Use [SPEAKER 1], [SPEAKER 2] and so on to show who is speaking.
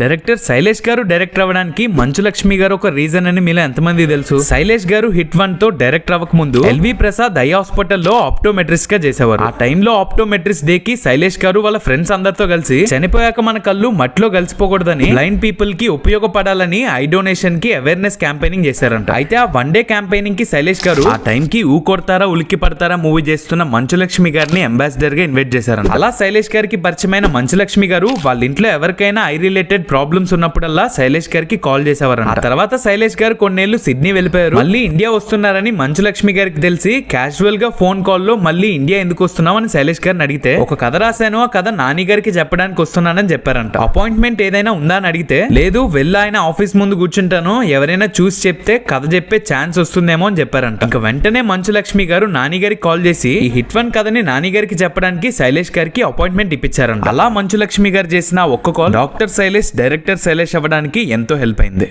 [SPEAKER 1] Director Shailesh గారు director అవ్వడానికి మంచు లక్ష్మి గారు ఒక రీజన్ అని మీలో ఎంతమంది తెలుసు? శైలేష్ గారు హిట్ వన్తో డైరెక్టర్ అవ్వక ముందు ఎల్వి ప్రసాద్ ఐ హాస్పిటల్లో ఆప్టోమెట్రిస్ట్గా చేసేవారు. ఆ టైంలో ఆప్టోమెట్రిస్ట్ డే కి శైలేష్ గారు వాళ్ళ ఫ్రెండ్స్ అందరితో కలిసి చనిపోయాక మన కళ్ళు మట్లో కలిసిపోకూడదని బ్లైండ్ పీపుల్కి ఉపయోగపడాలని ఐ డొనేషన్కి అవేర్నెస్ క్యాంపెయినింగ్ చేశారంట. అయితే ఆ వన్ డే క్యాంపెయినింగ్కి శైలేష్ గారు ఆ టైం కి ఊ కొడతారా ఉలిక్కి పడతారా మూవీ చేస్తున్న మంచు లక్ష్మి గారిని అంబాసిడర్గా ఇన్వైట్ చేశారంట. అలా శైలేష్ గారికి పరిచయమైన మంచు లక్ష్మి గారు వాళ్ళ ఇంట్లో ఎవరికైనా ఐ రిలేటెడ్ ప్రాబ్లమ్స్ ఉన్నప్పుడల్లా శైలేష్ గారికి కాల్ చేసేవారంట. ఆ తర్వాత శైలేష్ గారు కొన్నేళ్ళు సిడ్నీ వెళ్ళిపోయారు. మళ్ళీ ఇండియా వస్తున్నారని మంచు లక్ష్మి గారికి తెలిసి క్యాజువల్గా ఫోన్ కాల్లో మళ్ళీ ఇండియా ఎందుకు వస్తున్నావు అని శైలేష్ గారిని అడిగితే ఒక కథ రాశాను ఆ కథ నాని గారికి చెప్పడానికి వస్తున్నానని చెప్పారంట. అపాయింట్మెంట్ ఏదైనా ఉందా? అని అడిగితే లేదు వెళ్ళి ఆయన ఆఫీస్ ముందు కూర్చుంటాను. ఎవరైనా చూసి చెప్తే కథ చెప్పే ఛాన్స్ వస్తుందేమో అని చెప్పారంట. ఇంకా వెంటనే మంచు లక్ష్మి గారు నాని గారికి కాల్ చేసి ఈ హిట్ వన్ కథని నాని గారికి చెప్పడానికి శైలేష్ గారికి అపాయింట్మెంట్ ఇప్పించారంట. అలా మంచు లక్ష్మి గారు చేసిన ఒక్క call doctor Shailesh director Shailesh అవ్వడానికి ఎంతో హెల్ప్ అయింది.